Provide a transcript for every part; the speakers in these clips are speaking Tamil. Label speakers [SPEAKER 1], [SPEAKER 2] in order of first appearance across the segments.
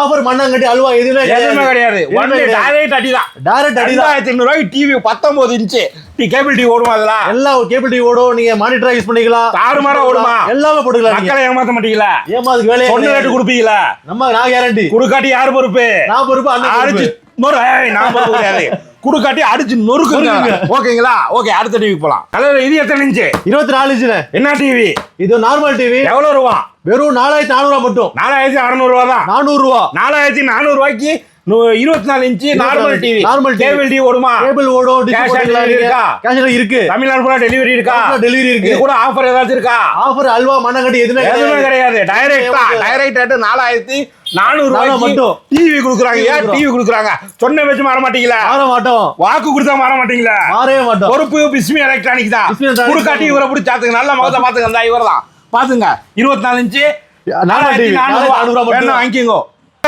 [SPEAKER 1] ஆஃபர் மண்ணாங்கட்டி அல்வா எதுவுமே
[SPEAKER 2] எதுவுமே கிடையாது. ஒன்லி டைரக்ட் அடி தான்
[SPEAKER 1] டைரக்ட் அடிதான்.
[SPEAKER 2] ரெண்டாயிரத்தி ஐநூறு ரூபாய்க்கு டிவி பத்தொன்பது இன்ச்சு நீ கேபிள் டிவி ஓடுமா அதெல்லாம்
[SPEAKER 1] எல்லாம் கேபிள் டிவி ஓடும். நீங்க மானிட்டரா யூஸ் பண்ணிக்கலாம்.
[SPEAKER 2] தாறுமாறா ஓடுமா?
[SPEAKER 1] எல்லாமே போட்டுக்கலாம்
[SPEAKER 2] மக்களை ஏமாத்த மாட்டீங்களா?
[SPEAKER 1] ஏமாதுக்கு வேலையே கிடையாது.
[SPEAKER 2] ரேட்டு கொடுப்பீங்களா?
[SPEAKER 1] நம்ம நான் கேரண்டி
[SPEAKER 2] குடுக்காட்டி யார் பொறுப்பு?
[SPEAKER 1] நான் பொறுப்பு
[SPEAKER 2] ஏய், நான் பொறுப்பு கிடையாது. குடுக்காட்டி அடிச்சு நொறுக்குங்க. ஓகேங்களா? ஓகே அடுத்த டிவி போலாம். அதாவது இது எத்தனை இன்ச்சு
[SPEAKER 1] இருபத்தி நாலு இன்ச்சுல
[SPEAKER 2] என்ன டிவி
[SPEAKER 1] இது நார்மல் டிவி
[SPEAKER 2] எவ்வளவு ரூபா?
[SPEAKER 1] வெறும் நாலாயிரத்தி நானூறு மட்டும்.
[SPEAKER 2] நாலாயிரத்தி அறுநூறு ரூபா தான்.
[SPEAKER 1] நானூறு ரூபா
[SPEAKER 2] நாலாயிரத்தி நானூறு ரூபாய்க்கு இருபத்தி நாலு inch normal TV
[SPEAKER 1] normal.
[SPEAKER 2] Cable TV ஓடுமா?
[SPEAKER 1] கேபிள் ஓடும்
[SPEAKER 2] இருக்கா?
[SPEAKER 1] கேஷ் இருக்கு.
[SPEAKER 2] தமிழ்நாடு ஃபுல்லா டெலிவரி இருக்கா?
[SPEAKER 1] டெலிவரி இருக்கு.
[SPEAKER 2] கூட ஆஃபர் ஏதாச்சும் இருக்கா?
[SPEAKER 1] ஆஃபர் அல்வா மண்ணாங்கட்டி எதுவுமே
[SPEAKER 2] எதுவுமே
[SPEAKER 1] கிடையாது.
[SPEAKER 2] டைரக்டா. டைரக்ட் ரேட்டு நாலாயிரத்தி நானூறு ரூபாய்க்கு
[SPEAKER 1] மட்டும்.
[SPEAKER 2] டிவி கொடுக்குறாங்க. ஏன். டிவி கொடுக்குறாங்க? சொன்ன வச்சு மாற மாட்டீங்களா?
[SPEAKER 1] மாற மாட்டோம்.
[SPEAKER 2] வாக்கு கொடுத்தா மாற மாட்டீங்களா?
[SPEAKER 1] மாறவே மாட்டோம்.
[SPEAKER 2] பொறுப்பு பிஸ்மி எலக்ட்ரானிக் தான். குடுக்காட்டி இவரை பிடிச்சி சாத்துங்க. நல்ல முகத்தை பாத்துங்க அந்த இவர் தான் பாத்துங்க இருபத்தி நாலு இன்ச்சு
[SPEAKER 1] நாலாயிரத்தி
[SPEAKER 2] நானூறு
[SPEAKER 1] நானூறு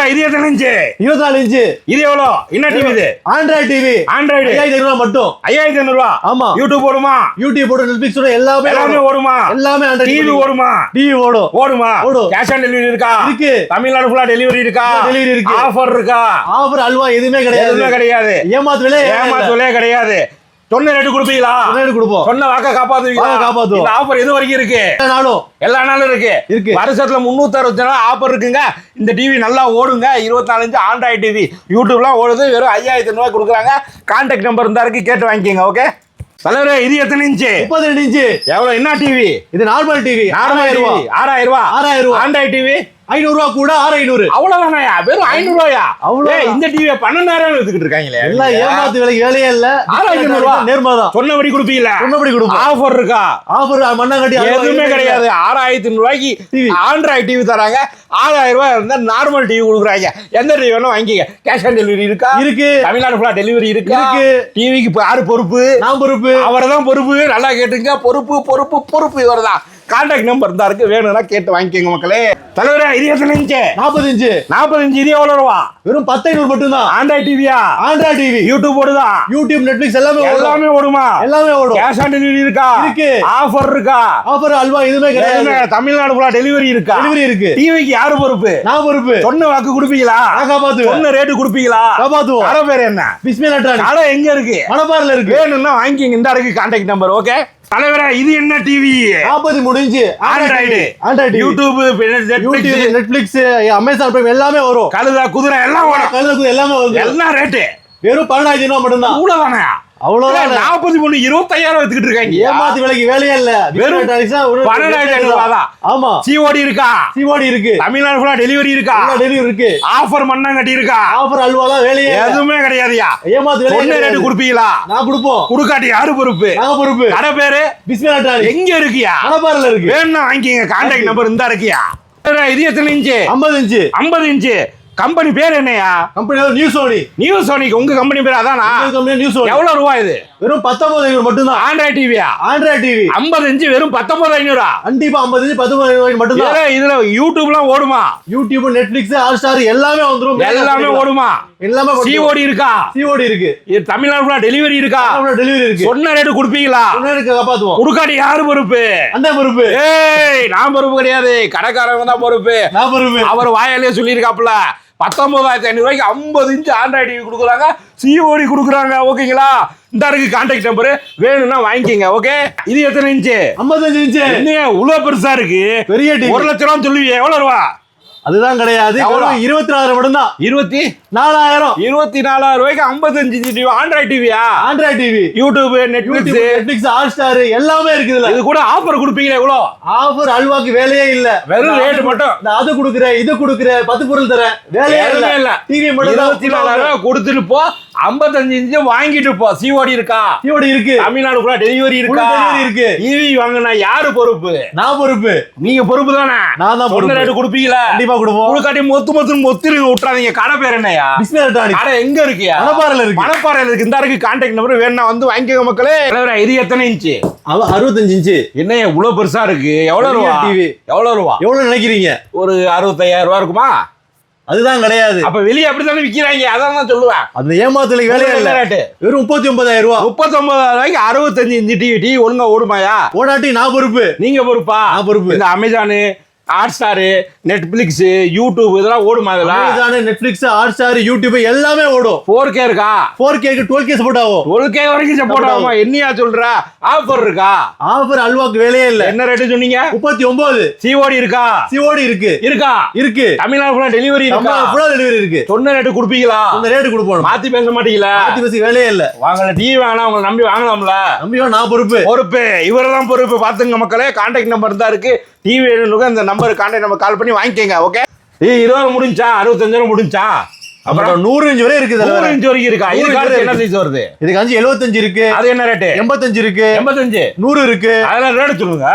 [SPEAKER 2] இது எத்தனை இன்ச்சு.
[SPEAKER 1] இருபத்தி நாலு இன்ச்சு.
[SPEAKER 2] இது எவ்வளோ? என்ன டிவி இது?
[SPEAKER 1] Android TV
[SPEAKER 2] android.
[SPEAKER 1] ஐயாயிரத்தி ஐநூறு ரூபா மட்டும்.
[SPEAKER 2] ஐயாயிரத்தி ஐநூறு ரூபா
[SPEAKER 1] ஆமா.
[SPEAKER 2] யூடியூப் ஓடுமா?
[SPEAKER 1] யூடியூப் ஓடும் நெட்ஃபிளிக்ஸ் ஓடும் எல்லாமே
[SPEAKER 2] எல்லாமே
[SPEAKER 1] ஓடும். எல்லாமே ஆண்ட்ராய்டு
[SPEAKER 2] டிவி ஓடுமா.
[SPEAKER 1] டிவி ஓடும்.
[SPEAKER 2] ஓடுமா?
[SPEAKER 1] ஓடும்.
[SPEAKER 2] கேஷ் ஆன் டெலிவரி இருக்கா?
[SPEAKER 1] இருக்கு.
[SPEAKER 2] தமிழ்நாடு ஃபுல்லா டெலிவரி இருக்கா?
[SPEAKER 1] Delivery இருக்கு.
[SPEAKER 2] ஆஃபர் இருக்கா?
[SPEAKER 1] ஆஃபர் அல்வா எதுவுமே
[SPEAKER 2] எதுவுமே
[SPEAKER 1] கிடையாது.
[SPEAKER 2] கிடையாது
[SPEAKER 1] ஏமாத்து விலை
[SPEAKER 2] கிடையாது. சொன்ன ரேட்டு கொடுப்பீங்களா?
[SPEAKER 1] சொன்னது கொடுப்போம்.
[SPEAKER 2] சொன்ன வாக்க காப்பாத்துவீங்களா?
[SPEAKER 1] காப்பாத்துவோம்.
[SPEAKER 2] இந்த ஆஃபர் எது வரைக்கும் இருக்கு?
[SPEAKER 1] நாளும்.
[SPEAKER 2] எல்லா நாளும் இருக்கு.
[SPEAKER 1] இருக்கு.
[SPEAKER 2] வருஷத்துல முன்னூத்தி அறுபத்தி நாள் ஆஃபர் இருக்குங்க. இந்த டிவி நல்லா ஓடுங்க. இருபத்தி நாலு இன்ச்சு ஆண்ட்ராய்டு டிவி யூடியூப்லாம் ஓடுது. வெறும் ஐயாயிரத்தி ரூபாய் கொடுக்குறாங்க. கான்டாக்ட் நம்பர் இருந்தா இருக்கு. கேட்டு வாங்கிக்கோங்க ஓகே தலைவரே இது எத்தனை இன்ச்சு
[SPEAKER 1] முப்பது ரெண்டு இன்ச்சு
[SPEAKER 2] எவ்வளவு? என்ன டிவி
[SPEAKER 1] இது நார்மல் டிவி ஆறாயிரம்
[SPEAKER 2] டிவி
[SPEAKER 1] ரூபா.
[SPEAKER 2] ஆறாயிரம் ரூபாய்
[SPEAKER 1] ஆறாயிரம் ரூபா.
[SPEAKER 2] ஆண்ட்ராய்டு டிவி
[SPEAKER 1] ஐநூறு ரூபா கூட ஆறு ஐநூறு
[SPEAKER 2] அவ்வளவுதானயா வெறும் ஐநூறு ரூபாயா
[SPEAKER 1] அவ்வளவுதான்.
[SPEAKER 2] ஏய், இந்த டிவியை பன்னெண்டாயிரம் எடுத்துக்கிட்டு இருக்காங்களே.
[SPEAKER 1] எல்லாம் ஏமாத்து விலை வேலையே இல்ல.
[SPEAKER 2] ஆறாயிரத்தி ஐநூறு ரூபா.
[SPEAKER 1] நேர்மாதான்.
[SPEAKER 2] சொன்னபடி கொடுப்பீங்களா
[SPEAKER 1] சொன்னபடி கொடுப்போம்.
[SPEAKER 2] ஆஃபர் இருக்கா?
[SPEAKER 1] ஆஃபர் மண்ணாங்கட்டி
[SPEAKER 2] எதுவுமே கிடையாது. ஆறாயிரத்தி ரூபாய்க்கு
[SPEAKER 1] TV.
[SPEAKER 2] ஆண்ட்ராய்டு டிவி தராங்க. ஆறாயிரம் ரூபாய் இருந்தா நார்மல் டிவி கொடுக்குறாங்க. எந்த டிவி வேணும் வாங்கிக்க கேஷ் ஆன் டெலிவரி இருக்கா?
[SPEAKER 1] இருக்கு.
[SPEAKER 2] தமிழ்நாடு ஃபுல்லா டெலிவரி இருக்கா?
[SPEAKER 1] இருக்கு.
[SPEAKER 2] டிவிக்கு யாரு பொறுப்பு?
[SPEAKER 1] நான் பொறுப்பு.
[SPEAKER 2] அவரை தான் பொறுப்பு. நல்லா கேட்டுங்க. பொறுப்பு பொறுப்பு பொறுப்பு இவர் தான் கான்டாக்ட் நம்பர் இருந்தா இருக்கு. வேணும்னா கேட்டு வாங்கிக்கோங்க மக்களே. தலைவரே இது எத்தனை இன்ச்சு?
[SPEAKER 1] நாற்பது இன்ச்சு.
[SPEAKER 2] இது எவ்வளோ ரூபா?
[SPEAKER 1] வெறும் பத்து ஐநூறு மட்டும்தான்
[SPEAKER 2] ஆண்ட்ராய்டு டிவியா
[SPEAKER 1] ஆண்ட்ராய்டு டிவி
[SPEAKER 2] யூடியூப் ஓடுதா?
[SPEAKER 1] யூடியூப் நெட்ஃபிளிக்ஸ் எல்லாமே
[SPEAKER 2] எல்லாமே ஓடுமா?
[SPEAKER 1] எல்லாமே ஓடும்.
[SPEAKER 2] கேஷ் ஆன் டெலிவரி இருக்கா?
[SPEAKER 1] இருக்கு.
[SPEAKER 2] ஆஃபர் இருக்கா?
[SPEAKER 1] ஆஃபர் அல்வா எதுவுமே கிடையாது.
[SPEAKER 2] தமிழ்நாடு ஃபுல்லா டெலிவரி இருக்கா?
[SPEAKER 1] டெலிவரி இருக்கு.
[SPEAKER 2] டிவிக்கு யாரு பொறுப்பு?
[SPEAKER 1] நான் பொறுப்பு.
[SPEAKER 2] சொன்ன வாக்கு கொடுப்பீங்களா?
[SPEAKER 1] நான் காப்பாத்துவேன்.
[SPEAKER 2] சொன்ன ரேட்டு கொடுப்பீங்களா?
[SPEAKER 1] காப்பாத்துவோம்.
[SPEAKER 2] கடை பேர் என்ன?
[SPEAKER 1] பிஸ்மி எலக்ட்ரானிக்
[SPEAKER 2] கடை எங்க இருக்கு?
[SPEAKER 1] மணப்பாறையில இருக்கு.
[SPEAKER 2] வேணும்னா வாங்கிங்க இந்த இருக்கு கான்டாக்ட் நம்பர் ஓகே தலைவரே இது என்ன டிவி
[SPEAKER 1] நாற்பது முடிஞ்சு.
[SPEAKER 2] Android
[SPEAKER 1] android
[SPEAKER 2] YouTube Netflix
[SPEAKER 1] Netflix Amazon Prime எல்லாமே வரும்.
[SPEAKER 2] கழுதா குதிரை எல்லாம் ஓடும்.
[SPEAKER 1] கழுதக்கு எல்லாமே வரும்.
[SPEAKER 2] எல்லாம் ரேட்டு
[SPEAKER 1] வெறும் பன்னெண்டாயிரத்தி ரூபா மட்டும்தான்.
[SPEAKER 2] இவ்வளவுதானே
[SPEAKER 1] அவ்வளவுதான்
[SPEAKER 2] நாற்பத்தி மூணு இருபத்தாயிரம் எடுத்துக்கிட்டு இருக்காங்க.
[SPEAKER 1] ஏமாத்து விலைக்கு வேலையே இல்ல.
[SPEAKER 2] வெறும் பன்னெண்டாயிரத்தி ஐநூறு தான்.
[SPEAKER 1] ஆமா.
[SPEAKER 2] சிஓடி இருக்கா?
[SPEAKER 1] சிஓடி இருக்கு.
[SPEAKER 2] தமிழ்நாடு ஃபுல்லா டெலிவரி இருக்கா?
[SPEAKER 1] டெலிவரி இருக்கு.
[SPEAKER 2] ஆஃபர் மண்ணாங்கட்டி இருக்கா?
[SPEAKER 1] ஆஃபர் அல்வாலாம் வேலையே இல்ல.
[SPEAKER 2] எதுவுமே கிடையாதுயா?
[SPEAKER 1] ஏமாத்து விலையே
[SPEAKER 2] சொன்ன ரேட்டு. கொடுப்பீங்களா?
[SPEAKER 1] நான் கொடுப்போம்.
[SPEAKER 2] குடுக்காட்டி யாரு பொறுப்பு?
[SPEAKER 1] நாங்க பொறுப்பு.
[SPEAKER 2] கடை பேரு?
[SPEAKER 1] பிஸ்மி எலக்ட்ரானிக்
[SPEAKER 2] எங்க இருக்கியா?
[SPEAKER 1] மணப்பாறையில இருக்கு.
[SPEAKER 2] வேணும்னா வாங்கிக்கங்க. கான்டாக்ட் நம்பர் இருந்தா இருக்கியா? இது எத்தனை இன்ச்சு
[SPEAKER 1] ஐம்பது இன்ச்சு
[SPEAKER 2] ஐம்பது இன்ச்சு கம்பெனி பேர் என்னையா?
[SPEAKER 1] Company new Sony
[SPEAKER 2] new Sonic உங்க கம்பெனி பேர் அதானா
[SPEAKER 1] கம்பெனி நியூ சோனி
[SPEAKER 2] எவ்வளவு ரூபாய் இது?
[SPEAKER 1] வெறும் பத்தொன்பது ஐநூறு மட்டும்தான்.
[SPEAKER 2] ஆண்ட்ராய்ட் டிவியா
[SPEAKER 1] ஆண்ட்ராய்டு டிவி
[SPEAKER 2] ஐம்பது இன்ச்சு வெறும் பத்தொன்பது ஐநூறா?
[SPEAKER 1] கண்டிப்பா ஐம்பது இன்ச்சு பத்தொன்பது ஐநூறு மட்டும்தான்.
[SPEAKER 2] இதுல இதுல யூடியூப்லாம் ஓடுமா?
[SPEAKER 1] யூடியூப் நெட்ஃபிளிக்ஸ் ஹாட் ஸ்டார் எல்லாமே வந்துரும்.
[SPEAKER 2] எல்லாமே ஓடுமா?
[SPEAKER 1] எல்லாமே
[SPEAKER 2] சிஓடி இருக்கா?
[SPEAKER 1] சிஓடி இருக்கு.
[SPEAKER 2] தமிழ்நாடு டெலிவரி இருக்கா?
[SPEAKER 1] டெலிவரி இருக்கு.
[SPEAKER 2] சொன்ன ரேட்டு கொடுப்பீங்களா?
[SPEAKER 1] சொன்னதுக்கு காப்பாத்துவோம்.
[SPEAKER 2] குடுக்காட்டி யாரு பொறுப்பு?
[SPEAKER 1] அந்த பொறுப்பு.
[SPEAKER 2] ஏய் நான் பொறுப்பு கிடையாது. கடைக்காரங்க தான் பொறுப்பு.
[SPEAKER 1] நான் பொறுப்பு.
[SPEAKER 2] அவர் வாயாலே சொல்லியிருக்காப்புல. பத்தொன்பதாயிரத்தி ஐநூறு ரூபாய்க்கு ஐம்பது இன்ச்சு ஆண்ட்ராய்டு டிவி கொடுக்குறாங்க. சிஓடி கொடுக்குறாங்க. ஓகேங்களா? இந்த இருக்கு கான்டாக்ட் நம்பர் வேணும்னா வாங்கிக்கங்க. ஓகே? இது எத்தனை இன்ச்சு?
[SPEAKER 1] ஐம்பத்தஞ்சு இன்ச்சு.
[SPEAKER 2] என்ன இவ்வளவு பெருசா இருக்கு?
[SPEAKER 1] பெரிய
[SPEAKER 2] ஒரு லட்ச ரூபா சொல்லுவீங்க எவ்வளவு ரூபா?
[SPEAKER 1] அதுதான் கிடையாது. இருபத்தி நாலு மட்டும்தான்.
[SPEAKER 2] இருபத்தி?
[SPEAKER 1] நாலாயிரம்.
[SPEAKER 2] இருபத்தி நாலாயிரம் ரூபாய்க்கு ஐம்பத்தஞ்சு TV android டிவியா
[SPEAKER 1] android TV
[SPEAKER 2] YouTube Netflix
[SPEAKER 1] Netflix Hotstar எல்லாமே இருக்குது இதுல.
[SPEAKER 2] இது கூட ஆஃபர் கொடுப்பீங்களா எவ்வளோ
[SPEAKER 1] ஆஃபர் அல்வாக்கு வேலையே இல்ல.
[SPEAKER 2] வெறும்
[SPEAKER 1] அது-
[SPEAKER 2] மட்டும்.
[SPEAKER 1] நான் அது கொடுக்குறேன் இது கொடுக்குறேன் பத்து பொருள் தரேன். வேலையே இல்ல. டிவி மட்டும்
[SPEAKER 2] இருபத்தி நாலாயிரம் ரூபாய் கொடுத்துட்டு போ. ஐம்பத்தஞ்சு இன்ச்சு வாங்கிட்டு போ. சிஓடி இருக்கா?
[SPEAKER 1] டிவி இருக்கு.
[SPEAKER 2] தமிழ்நாடு கூட டெலிவரி இருக்கா.
[SPEAKER 1] இருக்கு.
[SPEAKER 2] ஈவி வாங்கினா யாரு பொறுப்பு?
[SPEAKER 1] நான் பொறுப்பு.
[SPEAKER 2] நீங்க பொறுப்பு தானே?
[SPEAKER 1] நான் தான் பொறுப்பு.
[SPEAKER 2] ரேட்டு கொடுப்பீங்களா?
[SPEAKER 1] கண்டிப்பா கொடுப்போம்.
[SPEAKER 2] உங்களுக்காட்டி மொத்து மொத்து மொத்திருங்க விட்டுறாதீங்க. கடை பேர் என்னையா? கடை எங்க இருக்கியா
[SPEAKER 1] மணப்பாறையில இருக்கு.
[SPEAKER 2] மணப்பாறையில இருக்கு. இந்த இருக்கு கான்டாக்ட் நம்பர் வேணா வந்து வாங்கிக்கோங்க மக்களே. இது எத்தனை இன்ச்சு?
[SPEAKER 1] அவ அறுபத்தஞ்சு இன்ச்சு.
[SPEAKER 2] என்ன இவ்வளவு பெருசா இருக்கு? எவ்வளவு ரூபா?
[SPEAKER 1] TV.
[SPEAKER 2] எவ்வளவு ரூபா?
[SPEAKER 1] எவ்வளவு நினைக்கிறீங்க?
[SPEAKER 2] ஒரு அறுபத்தையாயிரம் ரூபா இருக்குமா?
[SPEAKER 1] அதுதான் கிடையாது.
[SPEAKER 2] அப்ப வெளியே அப்படித்தானே விக்கிறாங்க? அதான் நான் சொல்லுவேன்.
[SPEAKER 1] அந்த ஏமாத்துல வேலையே இல்ல.
[SPEAKER 2] ரேட்டு
[SPEAKER 1] வெறும் முப்பத்தி ஒன்பதாயிரம் ரூபா.
[SPEAKER 2] முப்பத்தொன்பதாயிரம் ரூபாய்க்கு அறுபத்தஞ்சு இன்ச்சு டிவி டிவி ஒழுங்கா ஓடுமாயா?
[SPEAKER 1] ஓடாட்டி நான் பொறுப்பு.
[SPEAKER 2] நீங்க பொறுப்பா?
[SPEAKER 1] நான் பொறுப்பு.
[SPEAKER 2] இந்த Amazon Hotstar Netflix YouTube இதெல்லாம் ஓடுமா இதெல்லாம்?
[SPEAKER 1] நெட்ஃபிளிக்ஸ் ஹாட் ஸ்டார் யூடியூப் எல்லாமே ஓடும்.
[SPEAKER 2] ஃபோர் கே இருக்கா?
[SPEAKER 1] ஃபோர் கேக்கு டுவெல் கே சப்போர்ட் ஆகும்.
[SPEAKER 2] ஒரு கே வரைக்கும் சப்போர்ட் ஆகுமா? என்னையா சொல்ற? ஆஃபர் இருக்கா?
[SPEAKER 1] ஆஃபர் அல்வாக்கு வேலையே இல்ல.
[SPEAKER 2] என்ன ரேட்டு சொன்னீங்க?
[SPEAKER 1] முப்பத்தி ஒன்பது
[SPEAKER 2] சிஓடி இருக்கா?
[SPEAKER 1] சிஓடி இருக்கு.
[SPEAKER 2] இருக்கா?
[SPEAKER 1] இருக்கு.
[SPEAKER 2] தமிழ்நாடு ஃபுல்லா டெலிவரி இருக்கா?
[SPEAKER 1] ஃபுல்லா டெலிவரி இருக்கு.
[SPEAKER 2] சொன்ன ரேட்டு கொடுப்பீங்களா?
[SPEAKER 1] அந்த ரேட்டு கொடுப்போம்.
[SPEAKER 2] மாத்தி பேச மாட்டீங்களா?
[SPEAKER 1] ஆத்தி பசி வேலையே இல்ல.
[SPEAKER 2] வாங்கல டிவி வாங்கலாம் உங்களை நம்பி வாங்கலாம்ல.
[SPEAKER 1] நம்பியோ நான் பொறுப்பு.
[SPEAKER 2] பொறுப்பு. இவரெல்லாம் பொறுப்பு. பாத்துங்க மக்களே கான்டாக்ட் நம்பர் தான் இருக்கு. டிவி வேணுங்க இந்த நம்பர் கான்டாக்ட் நம்பர் கால் பண்ணி வாங்கிக்கோங்க ஓகே ஏய் இருபது முடிஞ்சா அறுபத்தஞ்சாயிரம் முடிஞ்சா? அப்புறம்
[SPEAKER 1] நூறு இன்ச்சு வரை இருக்குது
[SPEAKER 2] நூறு
[SPEAKER 1] தலைவரே.
[SPEAKER 2] இன்ச் வரைக்கும் இருக்கா?
[SPEAKER 1] நூறு
[SPEAKER 2] இது
[SPEAKER 1] inch
[SPEAKER 2] காலத்து
[SPEAKER 1] வரை
[SPEAKER 2] என்ன சைஸ் வருது?
[SPEAKER 1] இதுக்கு அஞ்சு எழுபத்தஞ்சு இருக்கு.
[SPEAKER 2] அது என்ன ரேட்டு
[SPEAKER 1] எண்பத்தஞ்சு இருக்கு.
[SPEAKER 2] எண்பத்தஞ்சு.
[SPEAKER 1] நூறு இருக்கு.
[SPEAKER 2] அதெல்லாம் ரேட்டு சொல்லுங்க.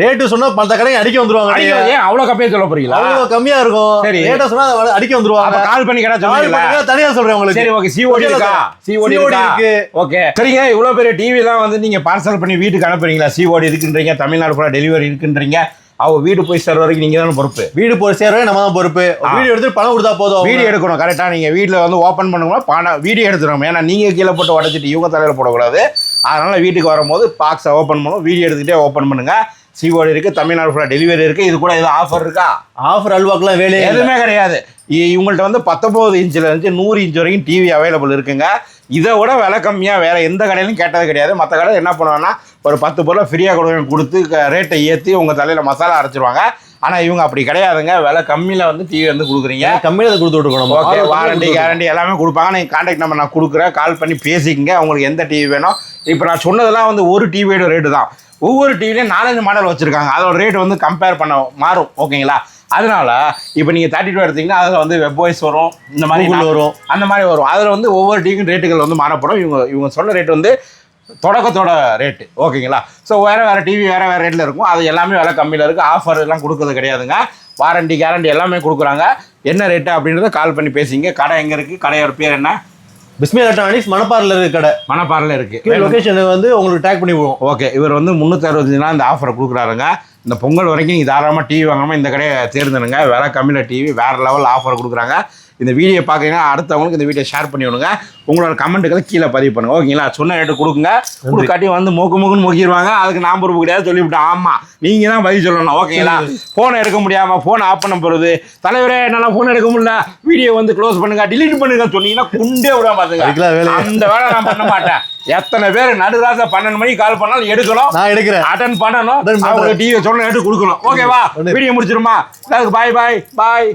[SPEAKER 1] ரேட்டு சொன்னா பத்த கடைக்கு அடிக்க வந்துருவாங்க.
[SPEAKER 2] ஏன் அவ்வளவு கம்மியா சொல்ல போறீங்களா?
[SPEAKER 1] அவ்வளவு கம்மியா இருக்கும்.
[SPEAKER 2] சரி.
[SPEAKER 1] ரேட்டை சொன்னா அடிக்க வந்துருவாங்க.
[SPEAKER 2] கால் பண்ணி சொல்லுவீங்களா
[SPEAKER 1] பண்ணுங்க, தனியா சொல்றேன் உங்களுக்கு.
[SPEAKER 2] சரி ஓகே சிஓடி இருக்கா? சிஓடி இருக்கு. ஓகே சரிங்க இவ்வளவு பெரிய டிவி எல்லாம் வந்து நீங்க பார்சல் பண்ணி வீட்டுக்கு அனுப்புறீங்களா? சிஓடி இருக்குன்றீங்க தமிழ்நாடு ஃபுல்லா டெலிவரி இருக்குன்றீங்க. அவங்க வீடு போய் சேர்ற வரைக்கும் நீங்க தானே பொறுப்பு.
[SPEAKER 1] வீடு போய் சேரவே நம்ம தான் பொறுப்பு. வீடியோ எடுத்து பணம் கொடுத்தா போதும்.
[SPEAKER 2] வீடியோ எடுக்கணும் கரெக்டா நீங்க வீட்ல வந்து ஓபன் பண்ணும்போது பணம் வீடியோ எடுத்துடணும். ஏன்னா நீங்க கீழே போட்டு உடச்சிட்டு இவங்க தலையில போடக்கூடாது. அதனால வீட்டுக்கு வரும்போது பாக்ஸை ஓபன் பண்ணும். வீடியோ எடுத்துக்கிட்டே ஓபன் பண்ணுங்க. சிஓடி இருக்கு தமிழ்நாடு ஃபுல்லா டெலிவரி இருக்கு. இது கூட எதுவும் ஆஃபர் இருக்கா?
[SPEAKER 1] ஆஃபர் அல்வாக்குலாம் வேலையே இல்ல.
[SPEAKER 2] எதுவுமே கிடையாது. இவங்கள்ட்ட வந்து பத்தொம்போது இன்ச்சில் இருந்து நூறு இன்ச் வரைக்கும் டிவி அவைலபிள் இருக்குங்க. இதை விட விலை கம்மியாக வேற எந்த கடையிலும் கேட்டது கிடையாது. மற்ற கடை என்ன பண்ணுவாங்கன்னா ஒரு பத்து பொருளை ஃப்ரீயாக கொடுங்க கொடுத்து ரேட்டை ஏற்றி உங்கள் தலையில் மசாலா அரைச்சிருவாங்க. ஆனால் இவங்க அப்படி கிடையாதுங்க. விலை கம்மியில் வந்து டிவி வந்து கொடுக்குறீங்க.
[SPEAKER 1] கம்மியா அதை கொடுத்து விட்டுருக்கணும்.
[SPEAKER 2] ஓகே வாரண்டி கேரண்டி எல்லாமே கொடுப்பாங்க. நீங்கள் கான்டாக்ட் நம்பர் நான் கொடுக்குறேன். கால் பண்ணி பேசிக்கங்க. உங்களுக்கு எந்த டிவி வேணும். இப்போ நான் சொன்னதெல்லாம் வந்து ஒரு டிவியோட ரேட்டு தான். ஒவ்வொரு டிவிலையும் நாலஞ்சு மாடல் வச்சுருக்காங்க. அதோட ரேட் வந்து கம்பேர் பண்ண மாறும். ஓகேங்களா அதனால இப்போ நீங்கள் தேர்ட்டி டூ எடுத்தீங்கன்னா அதில் வந்து வெப் வாய்ஸ் வரும். இந்த மாதிரி
[SPEAKER 1] வரும்.
[SPEAKER 2] அந்த மாதிரி வரும். அதில் வந்து ஒவ்வொரு டிவிக்கும் ரேட்டுகள் வந்து மாறப்படும். இவங்க இவங்க சொன்ன ரேட் வந்து தொடக்கத்தோட ரேட்டு ஓகேங்களா ஸோ வேறு வேறு டிவி வேறு வேறு ரேட்டில் இருக்கும். அது எல்லாமே விலை கம்மியில் இருக்குது ஆஃபர் எல்லாம் கொடுக்கறது கிடையாதுங்க. வாரண்டி கேரண்டி எல்லாமே கொடுக்குறாங்க. என்ன ரேட்டு அப்படின்றத கால் பண்ணி பேசிங்க கடை எங்கே இருக்குது கடையோட பேர் என்ன?
[SPEAKER 1] பிஸ்மி எலக்ட்ரானிக்ஸ் மணப்பாறையில் இருக்க கடை.
[SPEAKER 2] மணப்பாறையில் இருக்குது
[SPEAKER 1] லொகேஷன் வந்து உங்களுக்கு டேக் பண்ணி விடுவோம்.
[SPEAKER 2] ஓகே இவர் வந்து முந்நூற்றி அறுபத்தஞ்சு நாள் இந்த ஆஃபரை கொடுக்குறாருங்க. இந்த பொங்கல் வரைக்கும் நீங்கள் தாராளமாக டிவி வாங்காமல் இந்த கடையை தேர்ந்தெடுங்க. விலை கம்மியில் டிவி வேறு லெவல் ஆஃபர் கொடுக்குறாங்க. இந்த வீடியோ பார்க்குறீங்கன்னா அடுத்தவங்களுக்கு இந்த வீடியோ ஷேர் பண்ணி விடுங்க. உங்களோட கமெண்ட்டுகளை கீழே பதிவு பண்ணுங்க. ஓகேங்களா? சொன்ன ரேட்டு கொடுக்குங்க. கொடுக்காட்டி வந்து மூக்கு மூக்குன்னு மூக்கிடுவாங்க அதுக்கு நான் பொறுப்பு கிடையாது. சொல்லிவிட்டேன் ஆமாம் நீங்கள் தான் பதில் சொல்லணும். ஓகேங்களா? ஃபோனை எடுக்க முடியாமல் ஃபோன் ஆஃப் பண்ண போகிறது தலைவரே என்னால் ஃபோன் எடுக்க முடியல. வீடியோ வந்து க்ளோஸ் பண்ணுங்க. delete பண்ணுங்க சொன்னீங்கன்னா குண்டே
[SPEAKER 1] வேலை
[SPEAKER 2] பார்த்துங்க அந்த வேலை நான் பண்ண மாட்டேன். எத்தனை பேர் நடுராச பன்னெண்டு மணிக்கு கால் பண்ணாலும் எடுக்கணும்.
[SPEAKER 1] நான் எடுக்கிறேன்.
[SPEAKER 2] அட்டன் பண்ணணும். அவங்க டிவி சொன்ன எடுத்து கொடுக்கணும். ஓகேவா. வீடியோ முடிச்சிருமா பாய் பாய் பாய்